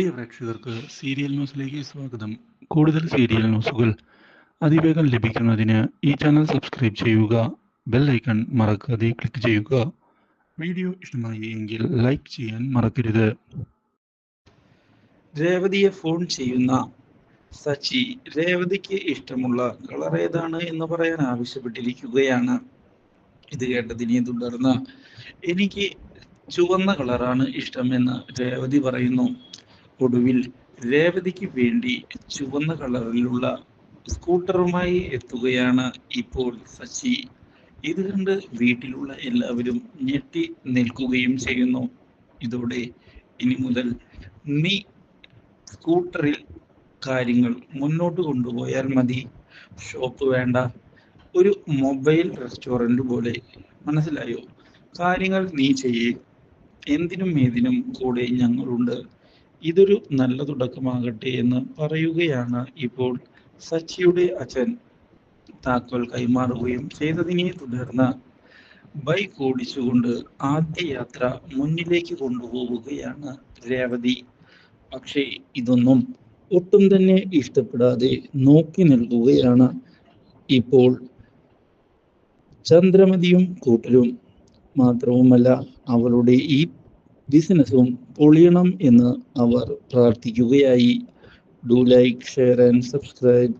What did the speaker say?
പ്രിയ പ്രേക്ഷകർക്ക് സീരിയൽ ന്യൂസിലേക്ക് സ്വാഗതം. കൂടുതൽ സീരിയൽ ന്യൂസുകൾ അതിവേഗം ലഭിക്കുന്നതിന് ഈ ചാനൽ സബ്സ്ക്രൈബ് ചെയ്യുക ബെൽ ഐക്കൺ മറക്കാതെ ക്ലിക്ക് ചെയ്യുക. വീഡിയോ ഇഷ്ടമായി എങ്കിൽ ലൈക്ക് ചെയ്യാൻ മറക്കരുത്. രേവതിയെ ഫോൺ ചെയ്യുന്ന സച്ചി രേവതിക്ക് ഇഷ്ടമുള്ള കളർ ഏതാണ് എന്ന് പറയാൻ ആവശ്യപ്പെട്ടിരിക്കുകയാണ്. ഇത് കേട്ടതിനെ തുടർന്ന് എനിക്ക് ചുവന്ന കളറാണ് ഇഷ്ടമെന്ന് രേവതി പറയുന്നു. ഒടുവിൽ രേവതിക്ക് വേണ്ടി ചുവന്ന കളറിലുള്ള സ്കൂട്ടറുമായി എത്തുകയാണ് ഇപ്പോൾ സച്ചി. ഇത് കണ്ട് വീട്ടിലുള്ള എല്ലാവരും ഞെട്ടി നിൽക്കുകയും ചെയ്യുന്നു. ഇതോടെ ഇനി മുതൽ നീ സ്കൂട്ടറിൽ കാര്യങ്ങൾ മുന്നോട്ട് കൊണ്ടുപോയാൽ മതി. ഷോപ്പ് വേണ്ട. ഒരു മൊബൈൽ റെസ്റ്റോറന്റ് പോലെ. മനസ്സിലായോ? കാര്യങ്ങൾ നീ ചെയ്യേ. എന്തിനും ഏതിനും കൂടെ ഞങ്ങളുണ്ട്. ഇതൊരു നല്ല തുടക്കമാകട്ടെ എന്ന് പറയുകയാണ് ഇപ്പോൾ സച്ചിയുടെ അച്ഛൻ. താക്കോൽ കൈമാറുകയും ചെയ്തതിനെ തുടർന്ന് ബൈക്ക് ഓടിച്ചുകൊണ്ട് ആദ്യ യാത്ര മുന്നിലേക്ക് കൊണ്ടുപോവുകയാണ് രേവതി. പക്ഷേ ഇതൊന്നും ഒട്ടും തന്നെ ഇഷ്ടപ്പെടാതെ നോക്കി നിൽക്കുകയാണ്. ഇപ്പോൾ ചന്ദ്രമതിയും കൂട്ടരും മാത്രവുമല്ല അവളുടെ ഈ ബിസിനസ്സും പൊളിയണം എന്ന് അവർ പ്രാർത്ഥിക്കുകയായി. Do like share and subscribe